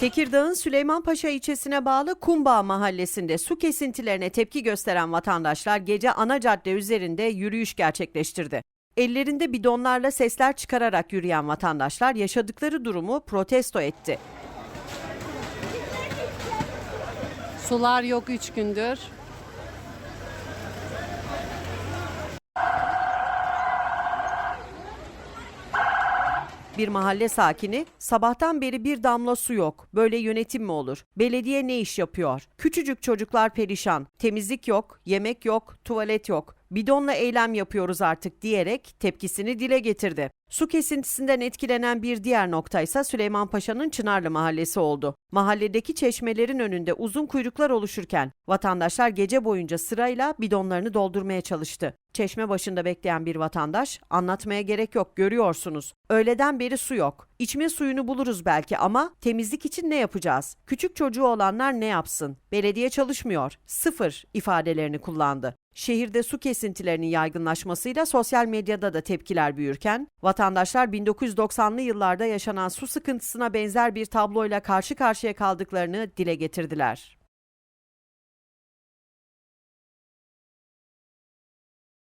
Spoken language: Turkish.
Tekirdağ'ın Süleymanpaşa ilçesine bağlı Kumbağ mahallesinde su kesintilerine tepki gösteren vatandaşlar gece ana cadde üzerinde yürüyüş gerçekleştirdi. Ellerinde bidonlarla sesler çıkararak yürüyen vatandaşlar yaşadıkları durumu protesto etti. Sular yok 3 gündür. Bir mahalle sakini, sabahtan beri bir damla su yok. Böyle yönetim mi olur? Belediye ne iş yapıyor? Küçücük çocuklar perişan. Temizlik yok, yemek yok, tuvalet yok. Bidonla eylem yapıyoruz artık diyerek tepkisini dile getirdi. Su kesintisinden etkilenen bir diğer nokta ise Süleymanpaşa'nın Çınarlı mahallesi oldu. Mahalledeki çeşmelerin önünde uzun kuyruklar oluşurken vatandaşlar gece boyunca sırayla bidonlarını doldurmaya çalıştı. Çeşme başında bekleyen bir vatandaş, anlatmaya gerek yok görüyorsunuz. Öğleden beri su yok. İçme suyunu buluruz belki ama temizlik için ne yapacağız? Küçük çocuğu olanlar ne yapsın? Belediye çalışmıyor. Sıfır ifadelerini kullandı. Şehirde su kesintilerinin yaygınlaşmasıyla sosyal medyada da tepkiler büyürken, vatandaşlar 1990'lı yıllarda yaşanan su sıkıntısına benzer bir tabloyla karşı karşıya kaldıklarını dile getirdiler.